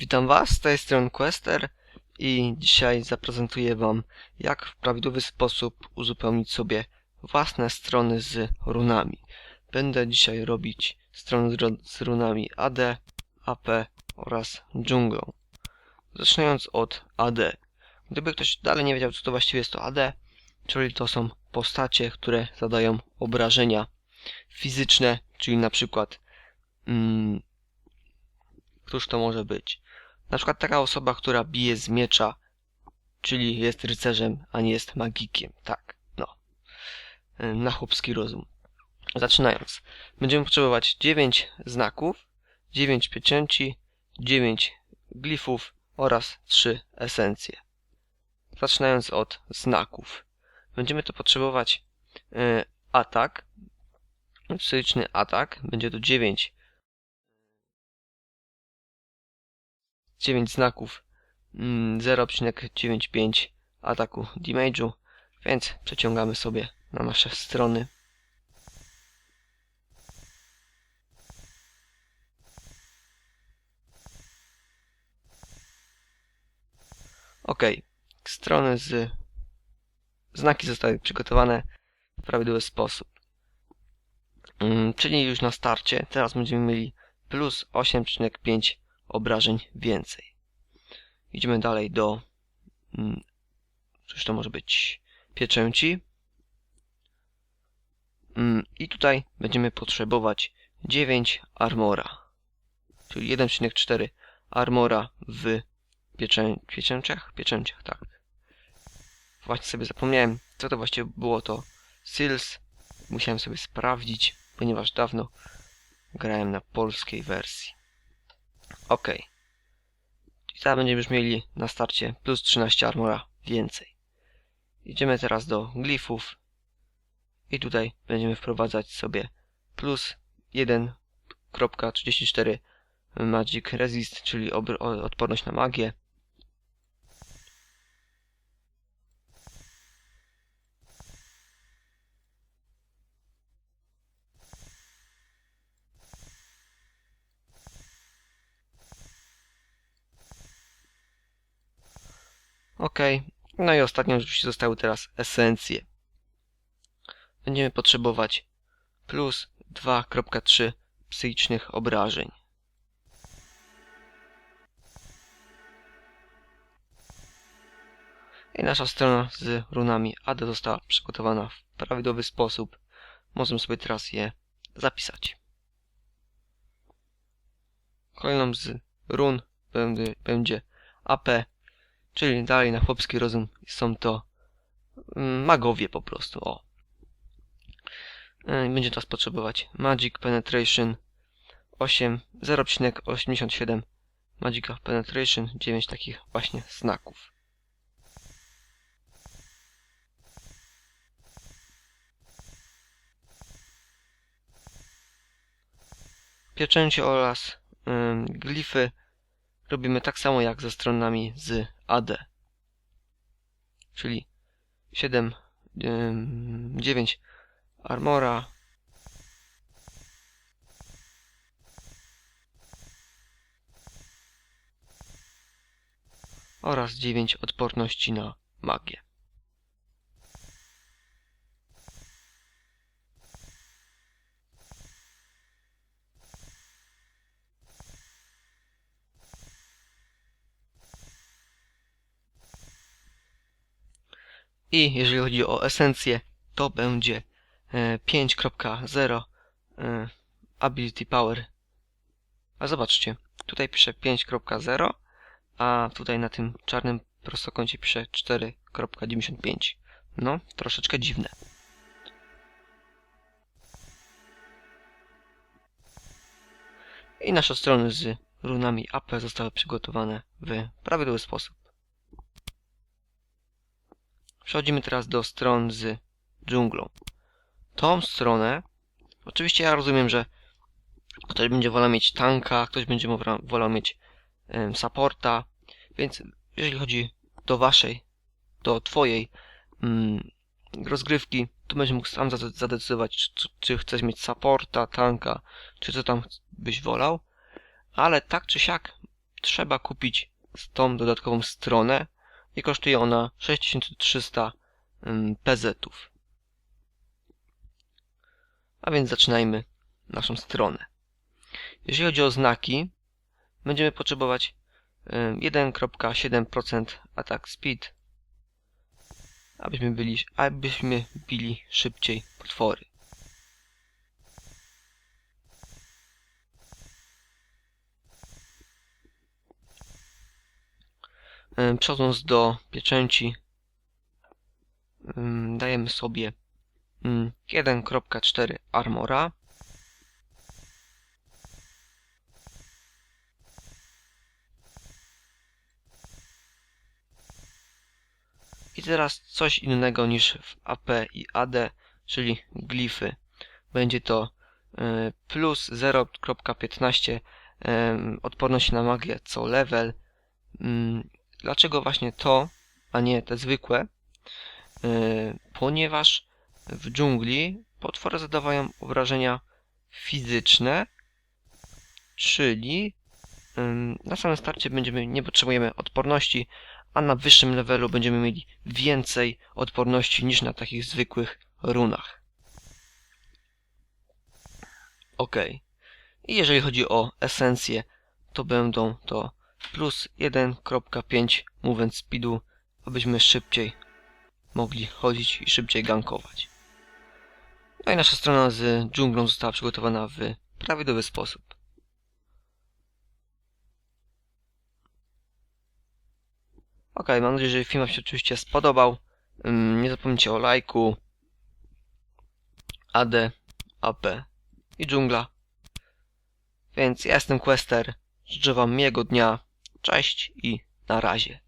Witam Was, z tej strony Quester i dzisiaj zaprezentuję Wam jak w prawidłowy sposób uzupełnić sobie własne strony z runami. Będę dzisiaj robić strony z runami AD, AP oraz dżunglą. Zaczynając od AD. Gdyby ktoś dalej nie wiedział co to właściwie jest to AD, czyli to są postacie, które zadają obrażenia fizyczne, czyli na przykład mm, Któż to może być? Na przykład taka osoba, która bije z miecza, czyli jest rycerzem, a nie jest magikiem. Tak, no. Na chłopski rozum. Zaczynając. Będziemy potrzebować 9 znaków, 9 pieczęci, 9 glifów oraz 3 esencje. Zaczynając od znaków. Będziemy to potrzebować y, atak, psychiczny atak. Będzie to 9 9 znaków mm, 0,95 ataku damage'u, więc przeciągamy sobie na nasze strony. Ok, strony z znaki zostały przygotowane w prawidłowy sposób. Mm, czyli już na starcie, teraz będziemy mieli plus 8,5 obrażeń więcej. Idziemy dalej do. mm, Cóż to może być? Pieczęci. Mm, I tutaj będziemy potrzebować 9 armora. Czyli 1,4 armora w pieczę... pieczęciach? Pieczęciach, tak. Właśnie sobie zapomniałem, co to właściwie było to Seals. Musiałem sobie sprawdzić, ponieważ dawno grałem na polskiej wersji. Ok. I teraz będziemy już mieli na starcie plus 13 armora więcej. Idziemy teraz do glifów. I tutaj będziemy wprowadzać sobie plus 1.34 Magic Resist, czyli odporność na magię. Ok. No i ostatnią oczywiście zostały teraz esencje. Będziemy potrzebować plus 2.3 psychicznych obrażeń. I nasza strona z runami AD została przygotowana w prawidłowy sposób. Możemy sobie teraz je zapisać. Kolejną z run będzie, będzie AP Czyli dalej na chłopski rozum są to mm, magowie po prostu, o. E, Będzie teraz potrzebować Magic Penetration 8, 0,87 Magic Penetration, 9 takich właśnie znaków. Pieczęcie oraz ym, glify robimy tak samo jak ze stronami z AD. Czyli 7, ym, 9 armora. Oraz 9 odporności na magię. I jeżeli chodzi o esencję, to będzie e, 5.0 e, Ability Power. A zobaczcie, tutaj piszę 5.0, a tutaj na tym czarnym prostokącie piszę 4.95. No, troszeczkę dziwne. I nasze strony z runami AP zostały przygotowane w prawidłowy sposób. Przechodzimy teraz do stron z dżunglą. Tą stronę, oczywiście ja rozumiem, że ktoś będzie wolał mieć tanka, ktoś będzie wolał- mieć em, supporta, więc jeżeli chodzi do waszej, do twojej mm, rozgrywki, to będziesz mógł sam zade- zadecydować, czy, czy chcesz mieć supporta, tanka, czy co tam byś wolał, ale tak czy siak trzeba kupić tą dodatkową stronę i kosztuje ona 6300 ym, PZ-ów. A więc zaczynajmy naszą stronę. Jeżeli chodzi o znaki, będziemy potrzebować ym, 1.7% attack speed, abyśmy byli, abyśmy bili szybciej potwory. Ym, Przechodząc do pieczęci, dajemy sobie ym, 1.4 armora. I teraz coś innego niż w AP i AD, czyli glify. Będzie to y, plus 0.15 em, odporność na magię co level. Dlaczego właśnie to, a nie te zwykłe? Y, Ponieważ w dżungli potwory zadawają obrażenia fizyczne, czyli na samym starcie będziemy, nie potrzebujemy odporności, a na wyższym levelu będziemy mieli więcej odporności niż na takich zwykłych runach. Ok. I jeżeli chodzi o esencję, to będą to plus 1.5 movement speedu, abyśmy szybciej mogli chodzić i szybciej gankować. No i nasza strona z dżunglą została przygotowana w prawidłowy sposób. Ok, mam nadzieję, że film Wam się oczywiście spodobał. Ym, Nie zapomnijcie o lajku. AD, AP i dżungla. Więc ja jestem Quester. Życzę Wam miłego dnia. Cześć i na razie.